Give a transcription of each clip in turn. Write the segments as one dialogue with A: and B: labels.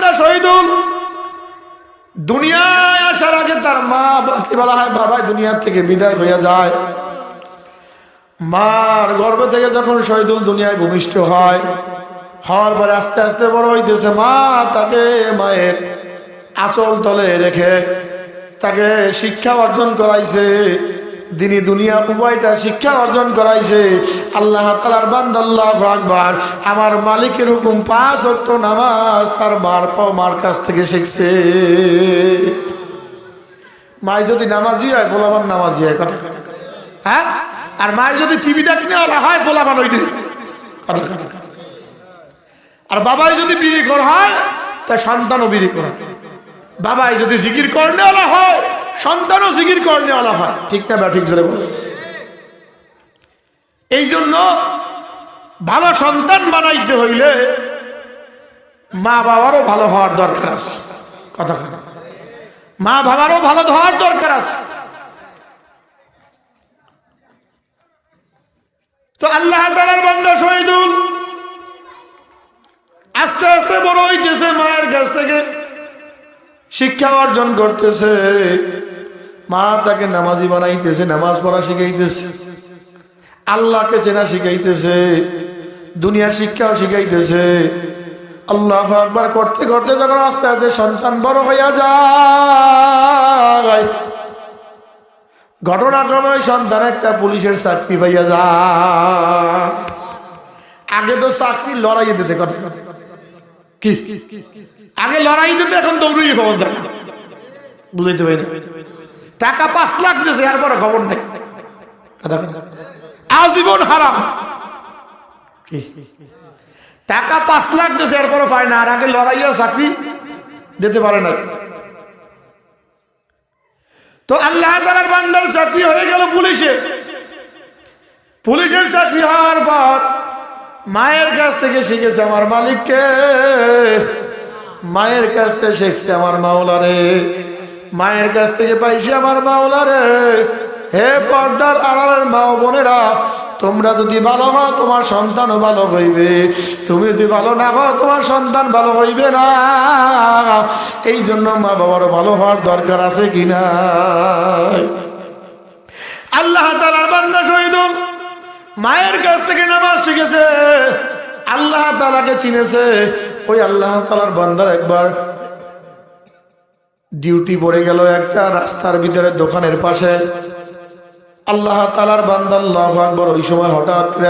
A: বান্দা শহীদুল দুনিয়ায় আসার আগে তার মা কি বলা হয়, বাবা দুনিয়া থেকে বিদায় হয়ে যায়। মার গর্ভ থেকে যখন শহীদুল দুনিয়ায় ভূমিষ্ঠ হয়, হওয়ার পরে আস্তে আস্তে বড় হইতেছে মা, তাকে মায়ের আচল তলে রেখে তাকে শিক্ষা অর্জন করাইছে। দিনী দুনিয়া উভয়টা শিক্ষা অর্জন করাইছে, আল্লাহ তালার বান্দাল্লাহ আকবার। আমার মালিকের হুকুম, পাঁচ অক্ট নামাজ তার মার পাও মার কাছ থেকে শিখছে। মাই যদি নামাজি হয় বলাবার নামাজি হয়, কথা। হ্যাঁ? আর মায়ের যদি টিভি দেখনে হয় বলাবার ওই। আর বাবাই যদি বিড়ি কর হয় তা সন্তানও বিড়ি করা বাবাই যদি জিকির করনেওয়ালা হয় সন্তানও জিকির করনেওয়ালা হয়। ঠিক না বা ঠিক জোরে বলো। এই জন্য ভালো সন্তান বানাইতে হইলে মা বাবারও ভালো হওয়ার দরকার আছে। কথা কথা। মা বাবারও ভালো হওয়ার দরকার আছে। তো আল্লাহ তালার বান্দা শহীদুল আস্তে আস্তে বড় হইতেছে, মায়ের কাছ থেকে শিক্ষা অর্জন করতেছে। মা তাকে নামাজি বানাইতেছে, নামাজ পড়া শিখাইতেছে। আল্লাহকে চেনা শিখাইতেছে দুনিয়ার শিক্ষাও শিখাইতেছে। আল্লাহ একবার করতে করতে যখন আস্তে আস্তে সন্তান বড় হইয়া যায়, ঘটনাক্রমে সন্তান একটা পুলিশের চাকরি পাইয়া যায়। আগে তো চাকরি লড়াইয়ে দিতে কথা। আগে লড়াই দিতে এখন দৌড়িয়ে খবর যায়। বুঝাইতে পারি না? টাকা পাঁচ লাখ দিয়েছে এরপরে খবর নেই। আজীবন হারাম। টাকা পাঁচ লাখ দিয়েছে এরপরে পায় না, আর আগে লড়াইয়া চাকরি দিতে পারে না তো আল্লাহ তালার বান্দার চাকরি হয়ে গেল পুলিশের পুলিশের চাকরি হওয়ার পর মায়ের কাছ থেকে শিখেছে আমার মালিককে। মায়ের কাছ থেকে শিখছে আমার মাওলারে। মায়ের কাছ থেকে পাইছে আমার মাওলারে হে পর্দার আড়ালের মা বোনেরা, তোমরা যদি ভালো হও, তোমার সন্তানও ভালো হইবে। তুমি যদি ভালো না হও, তোমার সন্তান ভালো হইবে না। এই জন্য মা বাবারও ভালো হওয়ার দরকার আছে কিনা আল্লাহ তালার বান্দা শহীদ মায়ের কাছ থেকে নামাজ শিখেছে। আল্লাহ তালাকে চিনেছে। ওই আল্লাহ তালার বান্দার একবার ডিউটি পড়ে গেল একটা রাস্তার ভিতরে দোকানের পাশে। আল্লাহ তালার বান্দাল্লাহ আকবর ওই সময় হঠাৎ করে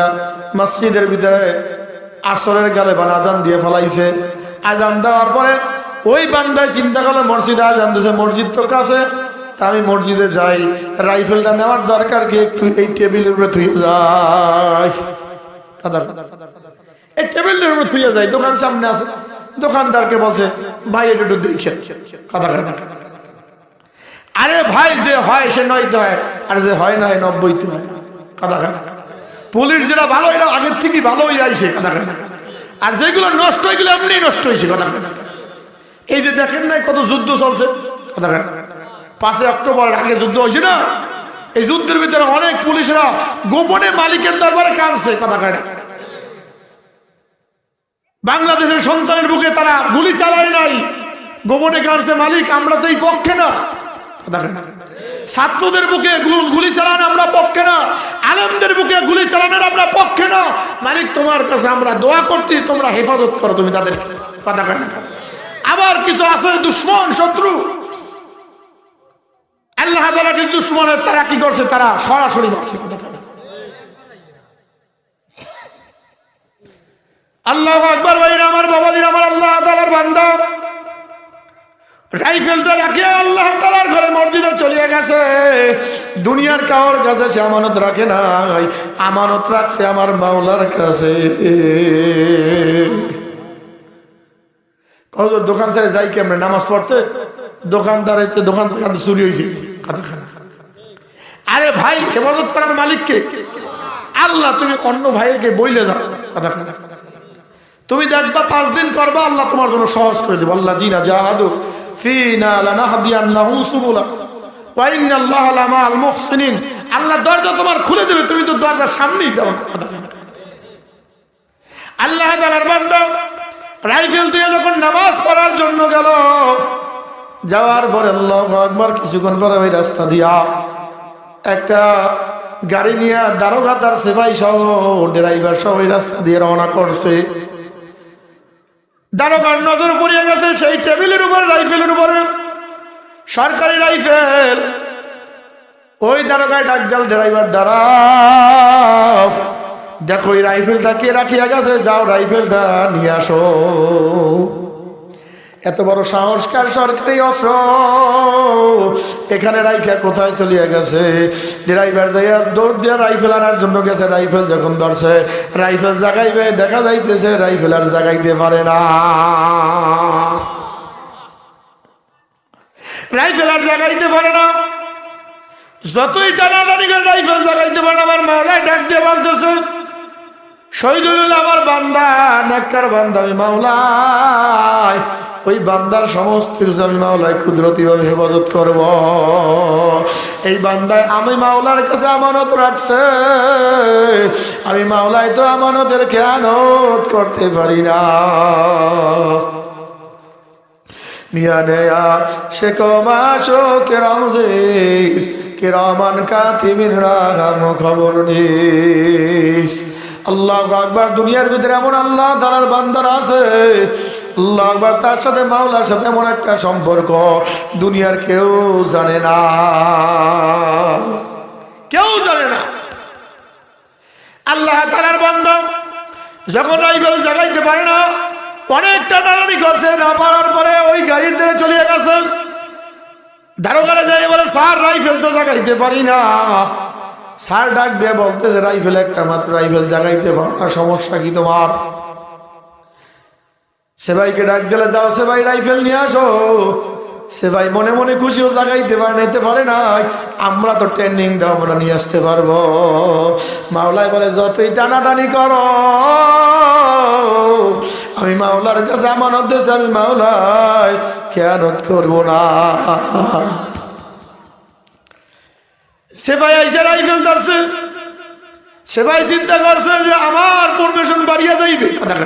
A: মসজিদের ভিতরে আসরের গালে বান আজান দিয়ে ফেলাইছে। আজান দেওয়ার পরে ওই বান্দায় চিন্তা করল, মসজিদে আজান দিয়েছে, মসজিদ তো কাছে? তা আমি মসজিদে যাই, রাইফেলটা নেওয়ার দরকার কি? একটু এই টেবিলের উপরে থুয়ে যাই। এই টেবিলের উপরে থুয়ে যাই, দোকান সামনে আছে। দোকানদারকে বলছে ভাই এটা একটু দেখে কাদা কাদা আরে ভাই যে হয় সে নয়তে হয় আর যে হয় না হয় নব্বইতে হয় কাদা কাদা পুলিশ যেটা ভালো এটা আগের থেকে ভালো হয়ে কাদা কাদা আর যেগুলো নষ্ট হয়ে গেলে এমনি নষ্ট হয়েছে কাদা কাদা এই যে দেখেন নাই কত যুদ্ধ চলছে কাদা কাদা পাঁচই অক্টোবরের আগে যুদ্ধ হয়েছে না এই যুদ্ধের ভিতরে অনেক পুলিশরা গোপনে মালিকের দরবারে কাঁদছে কাদা কাদা বাংলাদেশের সন্তানের বুকে তারা গুলি চালায় নাই। গোপনে কাঁদছে মালিক, আমরা তো এই পক্ষে না। ছাত্রদের বুকে গুলি চালানো আমরা পক্ষে না। আলমদের বুকে গুলি চালানোর আমরা পক্ষে না। মালিক, তোমার কাছে আমরা দোয়া করছি, তোমরা হেফাজত করো তুমি তাদের। কথা আবার কিছু আছে দুশ্মন, শত্রু। আল্লাহ কিন্তু দুশ্মনের তারা কি করছে? তারা সরাসরি মারছে কথা আল্লাহ আকবর ভাই আমার বাবাজির, আমার আল্লাহ তালার বান্দা। রাইফেলটা রাখে, আল্লাহ তালার ঘরে দুনিয়ার কাছে আমানত রাখে নাই, আমানত রাখছে আমার মাওলার কাছে। দোকান ছেড়ে যাই কেমনে নামাজ পড়তে? দোকানদার দোকান থেকে চুরি হয়েছে। আরে ভাই, হেফাজত করার মালিককে? আল্লাহ, তুমি অন্য ভাইকে বইলে যাও কথা কথা তুমি দেখবা পাঁচ দিন করবা, আল্লাহ তোমার জন্য সহজ করে দেবো। আল্লাহ জিনা জাহাদু আল্লাহ দরজা তোমার খুলে তুমি তো সামনেই। আল্লাহ রাইফেল যখন নামাজ পড়ার জন্য গেল, যাওয়ার পরে একবার কিছুক্ষণ পরে ওই রাস্তা দিয়া একটা গাড়ি নিয়ে দারোগা তার সেবাই সহ ড্রাইভার সহ ওই রাস্তা দিয়ে রওনা করছে। দারোগার নজর পড়িয়ে গেছে, সেই টেবিলের উপরে, রাইফেলের উপরে। সরকারি রাইফেল। ওই দারোগায় ডাক দেল ড্রাইভার, দাঁড়াও। দেখো ওই রাইফেলটা কে রাখিয়া গেছে? যাও রাইফেলটা নিয়ে আসো। এত বড় সংস্কার সরকারি অস্ত্র। এখানে রাইফেল কোথায় চলিয়ে গেছে? ড্রাইভার যাইয়া দৌড় দিয়ে রাইফেল আনার জন্য গেছে, রাইফেল যখন ধরছে, রাইফেল জাগাইবে, দেখা যাইতেছে রাইফেল আর জাগাইতে পারে না। রাইফেল আর জাগাইতে পারে না। যতই টানাটানি করে রাইফেল জাগাইতে পারে আমার মাওলায় ডাক দিয়ে বলতেছে শহীদুল্লাহ আমার বান্দা, নাক্কার বান্দা আমি মাওলায়। ওই বান্দার সমস্ত কিছু আমি মাওলায় কুদরতি ভাবে হেফাজত করব। এই বান্দায় আমি মাওলার কাছে আমানত রাখছে। আমি মাওলায় তো আমানতের খেয়ানত করতে পারি না। মিয়ানে সে কমাশো কেরাম দিস কেরামান কাতিমিন রাগাম খবর নিস। আল্লাহ আকবার, দুনিয়ার ভিতরে এমন আল্লাহ তালার বান্দার আছে আল্লাহ তার সাথে মাওলার সাথে এমন একটা সম্পর্ক দুনিয়ার কেউ জানে না। কেউ জানে না। আল্লাহ তালার বন্ধ যখন রাইফেল জাগাইতে পারে না, অনেকটা টানানি করছে, না পারার পরে ওই গাড়ির দিকে চলে গেছে। দারোগারে যাই বলে, স্যার, রাইফেল তো জাগাইতে পারি না। স্যার ডাক দিয়ে বলতেছে, রাইফেল একটা মাত্র, রাইফেল জাগাইতে পারো না, সমস্যা কি তোমার? সেবাইকে ডাক দিলে যাও, সেবাই রাইফেল নিয়ে আসো। সেবাই মনে মনে খুশিও জাগাইতে পারে, নিতে পারে না আমরা তো ট্রেনিং দাও, আমরা নিয়ে আসতে পারব। মাওলাই বলে, যতই টানাটানি করো, আমি মাওলার কাছে আমানত দিয়েছি, আমি মাওলাই খেয়ানত করব না। সেবাই আইসা রাইফেল ধরছে। সেবাই চিন্তা করছে যে, আমার পরমেশন বাড়িয়ে যাইবে। কথা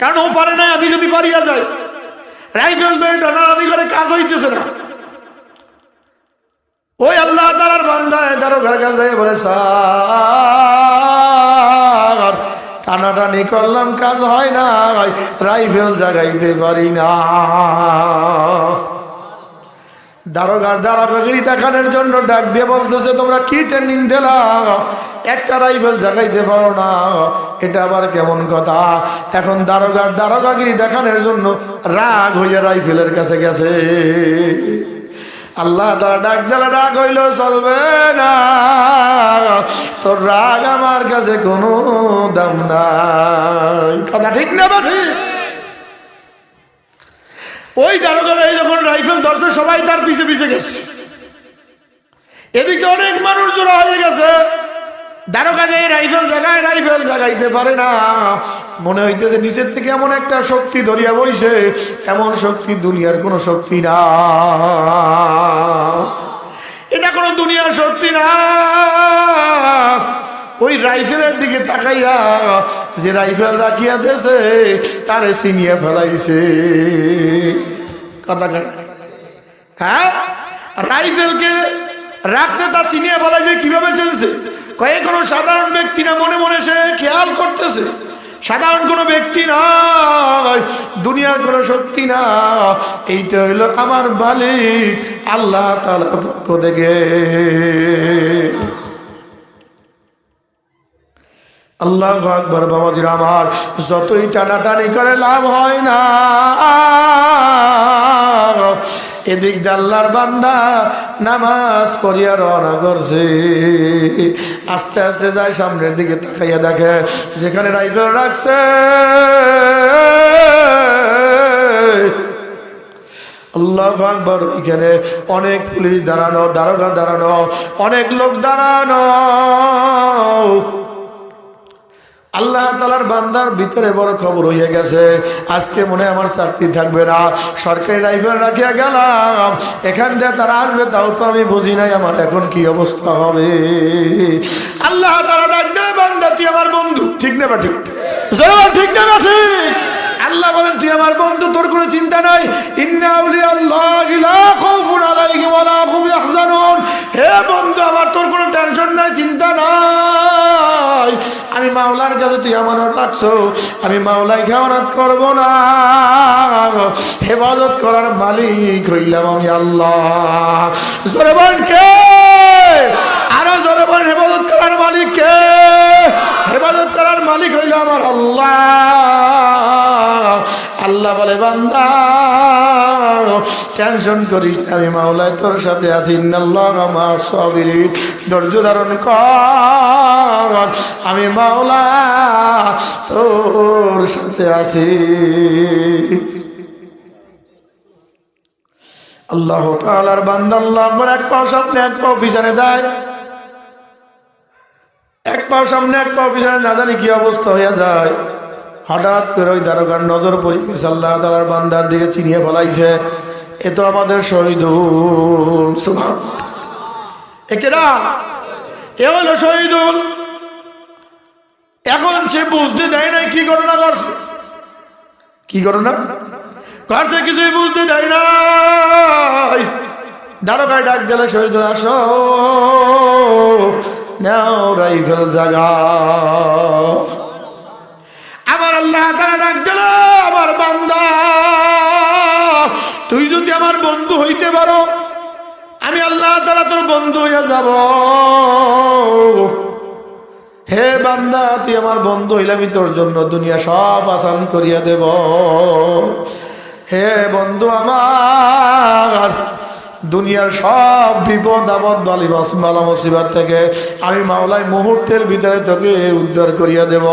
A: কারণ ও পারে না, আমি যদি পারিয়া যাই। রাইফেল ধরে টানাটানি করে কাজ হইতেছে না। ওই আল্লাহ তালার বান্দায় তারও ঘর কাছে বলে স্যার টানাটানি করলাম, কাজ হয় না রাইফেল জাগাইতে পারি না। দারোগার দারোগাগিরি দেখানোর জন্য ডাক দিয়ে বলতেছে, তোমরা কি ট্রেনিং দিলা? একটা রাইফেল জাগাইতে পারো না। এটা আবার কেমন কথা? এখন দারোগার দারোগাগিরি দেখানোর জন্য রাগ হইয়া রাইফেলের কাছে গেছে। আল্লাহ তারা ডাক দিলে ডাক হইল, চলবে না। তোর রাগ আমার কাছে কোনো দাম নাই। কথা ঠিক না বা ঠিক? ওই দারোগারাই যখন রাইফেল ধরছে, সবাই তার পিছে পিছে গেছে। এদিকে অনেক মানুষ জোড়া হয়ে গেছে। দারোগা যে রাইফেল জায়গায় রাইফেল জাগাইতে পারে না। মনে হইতেছে নিচের থেকে এমন একটা শক্তি ধরিয়া বইছে, এমন শক্তি দুনিয়ার কোনো শক্তি না। এটা কোনো দুনিয়ার শক্তি না। ওই রাইফেলের দিকে তাকাইয়া যে রাইফেল রাখিয়া দেছে তারে চিনিয়া ফেলাইছে। কথা। হ্যাঁ? রাইফেলকে রাখছে তা চিনিয়া চলছে কয়ে কোনো সাধারণ ব্যক্তি না মনে মনে সে খেয়াল করতেছে। সাধারণ কোনো ব্যক্তি নয়, দুনিয়ার কোনো শক্তি না। এইটা হইল আমার মালিক, আল্লাহ তালার পক্ষ থেকে। আল্লাহ আকবর বাবাজির আমার, যতই টানাটানি করে লাভ হয় না। এদিক দাল্লার বান্দা নামাজ পড়িয়া রওনা করছে। আস্তে আস্তে যায় সামনের দিকে তাকাইয়া দেখে, যেখানে রাইফেল রাখছে। অনেক পুলিশ দাঁড়ানো, দারোগা দাঁড়ানো, অনেক লোক দাঁড়ানো। আল্লাহ তালার বান্দার ভিতরে বড় খবর হয়ে গেছে। আজকে মনে আমার চাকরি থাকবে না। সরকারি রাইফেল রাখিয়া গেলাম। এখান দিয়ে তারা আসবে, তাও তো আমি বুঝি নাই আমার এখন কি অবস্থা হবে। আল্লাহ তালা ডাক দেবে বান্দা, তুই আমার বন্ধু। ঠিক না বা ঠিক ঠিক না বা ঠিক আল্লাহ বলেন, তুই আমার বন্ধু, তোর কোনো চিন্তা নাই। হে বন্ধু, আমার তোর কোনো টেনশন নাই, চিন্তা নাই। আমি মাওলার কাছে তুই আমানত রাখছো, আমি মাওলাই খেয়ানত করব না। হেফাজত করার মালিক হইলাম আমি আল্লাহ। জোরে আরও জোরে হেফাজত করার মালিক কে? হেফাজত করার মালিক হইল আমার আল্লাহ। আল্লাহ বলে, বান্দা টেনশন করিস আমি মাওলায়, তোর সাথে আছি। ধৈর্য ধারণ কর, আমি মাওলা তোর সাথে আছি। আল্লাহ তালার বান্দা, আল্লাহ এক পাও সামনে, এক পাও পিছনে যায়। এক পাও সামনে, এক পাও পিছনে, না জানি কি অবস্থা হয়ে যায়। হঠাৎ করে ওই দারোগার নজর পড়ে গেছে, আল্লাহ তালার বান্দার দিকে চিনিয়ে ফেলাইছে। এ তো আমাদের শহীদুল একেরা এ হলো শহীদুল। এখন সে বুঝতে দেয় নাই কি ঘটনা করছে কি ঘটনা? করছে কিছুই বুঝতে দেয় নাই। দারোগায় ডাক দিলে শহীদুল, আসো রাইফেল জাগা। আমার আল্লাহ তারা ডাক দিল, আমার বান্দা। যদি আমার বন্ধু হইতে পারো, আমি আল্লাহ তারা তোর বন্ধু হইয়া যাব। হে বান্দা, তুই আমার বন্ধু হইলে আমি তোর জন্য দুনিয়া সব আসান করিয়া দেব। হে বন্ধু আমার, দুনিয়ার সব বিপদ, আপদ বালি বালা মুসিবত থেকে আমি মাওলাই মুহূর্তের ভিতরে তোকে উদ্ধার করিয়া দেব।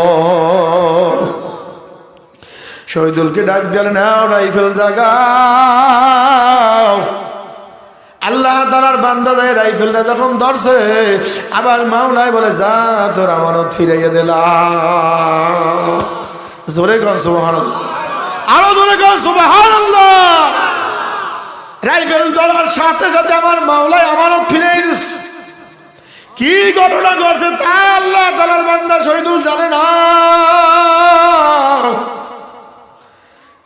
A: শহীদুলকে ডাক দিলেন নাও রাইফেল জাগা আল্লাহ তালার বান্দা দেয়, রাইফেলটা যখন ধরছে, আবার মাওলাই বলে, যা, তোর আমানত ফিরাইয়া দিলাম জোরে কর সুবহান আরও জোরে কর সুবহান রাইফেল ধরার সাথে সাথে আমার মাওলাই আমানত ফিরাই দিস। কি ঘটনা ঘটছে তা আল্লাহ তালার বান্দা শহীদুল জানে না।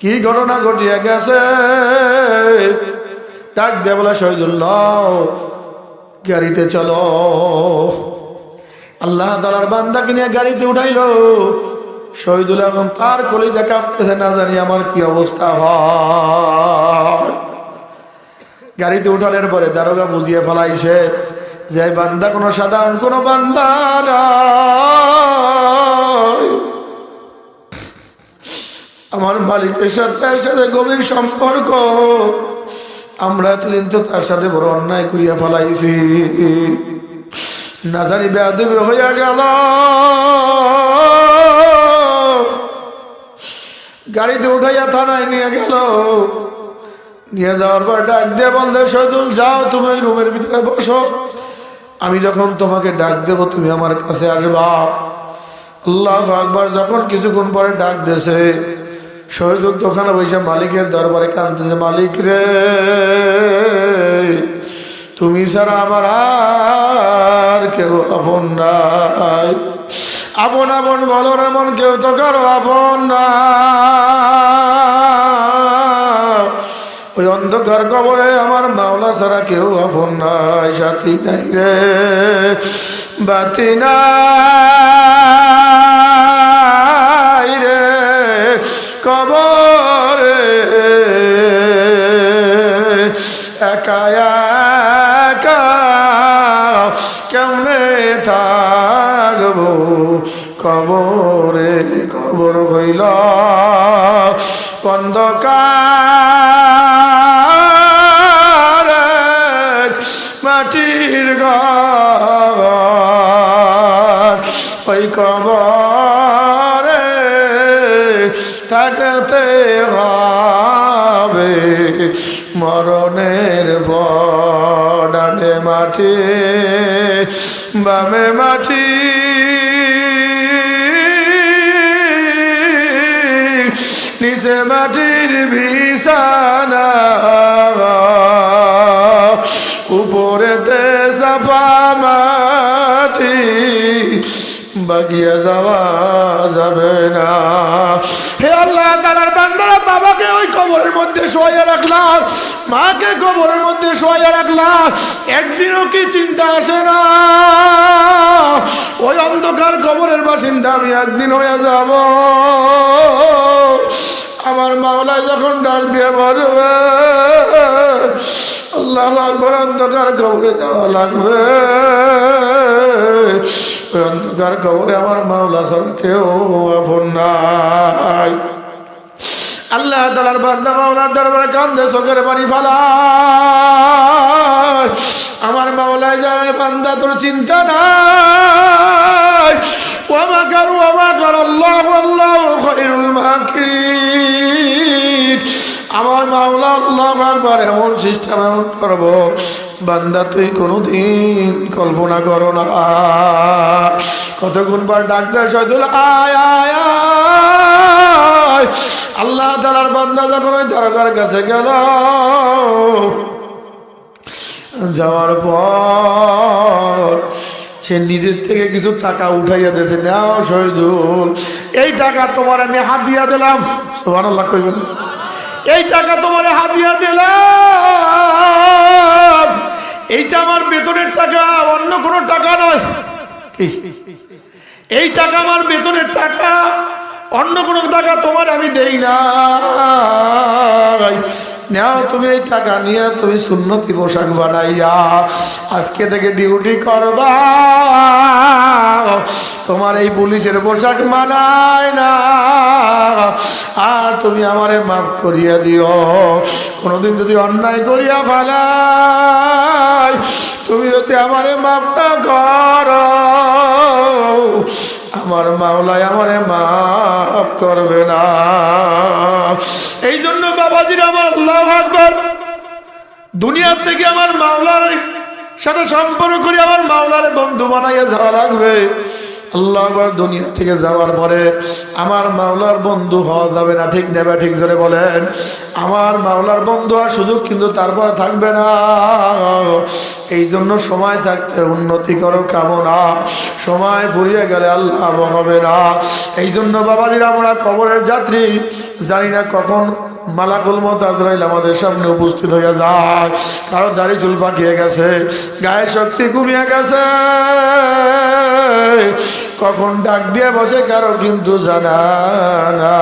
A: কি ঘটনা ঘটিয়া গেছে? ডাক দে বলে, শহীদুল্লাহ, গাড়িতে চলো। আল্লাহ তালার বান্দাকে নিয়ে গাড়িতে উঠাইলো। শহীদুল এখন তার কলিজা কাঁপতেছে, না জানি আমার কি অবস্থা হয় গাড়িতে উঠানোর পরে দারোগা বুঝিয়ে ফেলাইছে যে, বান্দা কোনো সাধারণ কোনো বান্দা নয়। আমার মালিকের সাথে তার সাথে গভীর সম্পর্ক। আমরা এতদিন তো তার সাথে বড় অন্যায় করিয়া ফেলাইছি। না জানি বেয়াদবি হইয়া গেল। গাড়িতে উঠাইয়া থানায় নিয়ে গেল। নিয়ে যাওয়ার পর ডাক দিয়ে বললে, সজুল, যাও তুমি রুমের ভিতরে বসো। আমি যখন তোমাকে ডাক দেব, তুমি আমার কাছে আসবা। আল্লাহ আকবার, যখন কিছুক্ষণ পরে ডাক দেছে শহীদুল দোকানে বসে মালিকের দরবারে কানতেছে মালিক রে, তুমি ছাড়া আমার আর কেউ আপন নাই। আপন আপন বলো এমন কেউ তো কারও আপন ওই অন্ধকার কবরে আমার মাওলা ছাড়া কেউ আপন নাই, সাথী নাই রে, বাতি নাই। কবরে কবর হইল অন্ধকার মাটির ঘর। ওই কবরে থাকতে হবে মরণের বডানে মাটি, বামে মাটি। নিচে মাটির বিছানা, উপরেতে চাপা মাটি, বাগিয়ে যাওয়া যাবে না। হে আল্লাহ তালার বান্দারা বাবাকে ওই কবরের মধ্যে শোয়া রাখলাম মাকে কবরের মধ্যে শোয়া রাখলাম একদিনও কি চিন্তা আসে না? ওই অন্ধকার কবরের বাসিন্দা আমি একদিন হয়ে যাব। আমার মাওলা যখন ডাক দিয়ে বলবে, আল্লাহ আকবর, অন্ধকার কবরে যাওয়া লাগবে। অন্ধকার কবরে আমার মাওলা সব কেউ আপন নাই। আল্লাহ তালার বান্দা মাওলার দরবারে কান্দে, চোখের পানি ফালা আমার মাওলায় জানে বান্দা তোর চিন্তা নাই। আমার মাওলা এমন সিস্টেম এমন করব, বান্দা তুই কোনোদিন কল্পনা করো না। কতক্ষণ পর ডাক্তার শহীদুল, আয় আয় আয়। আল্লাহ তালার বান্দা যখন ওই দরকার কাছে গেল, যাওয়ার পর সে নিজের থেকে কিছু টাকা উঠাইয়া দিয়েছে। নাও শহীদুল, এই টাকা তোমার আমি হাত দিয়া দিলাম। সোহান আল্লাহ করবেন এই টাকা তোমার হাতিয়া দিলাম। এইটা আমার বেতনের টাকা, অন্য কোনো টাকা নয়। এই টাকা আমার বেতনের টাকা, অন্য কোনো টাকা তোমার আমি দেই না নাও তুমি টাকা নিয়ে তুমি সুন্নতি পোশাক বানাইয়া আজকে থেকে ডিউটি করবা। তোমার এই পুলিশের পোশাক মানায় না। আর তুমি আমারে মাফ করিয়া দিও। কোনোদিন যদি অন্যায় করিয়া ফেলাই, তুমি যদি আমারে মাফ না করো, আমার মাওলায় আমারে মাফ করবে না। এই জন্য বাবাজির আমার আল্লাহ আকবর। থেকে আমার মাওলার সাথে সম্পর্ক করে, আমার মাওলারে বন্ধু বানাইয়া যাওয়া লাগবে। আল্লাহ দুনিয়া থেকে যাওয়ার পরে আমার মাওলার বন্ধু হওয়া যাবে না। ঠিক নেবে, ঠিক জোরে বলেন। আমার মাওলার বন্ধু আর সুযোগ কিন্তু তারপরে থাকবে না। এই জন্য সময় থাকতে উন্নতি করো কামনা। সময় ফুরিয়ে গেলে আল্লাহ হবে না। এই জন্য বাবাজির, আমরা কবরের যাত্রী, জানি না কখন মালাকুল মত আজরাইল আমাদের সামনে উপস্থিত হইয়া যায়। কারও দাড়ি চুল পাকিয়ে গেছে, গায়ে শক্তি কমিয়ে গেছে। কখন ডাক দিয়ে বসে কারও কিন্তু জানা না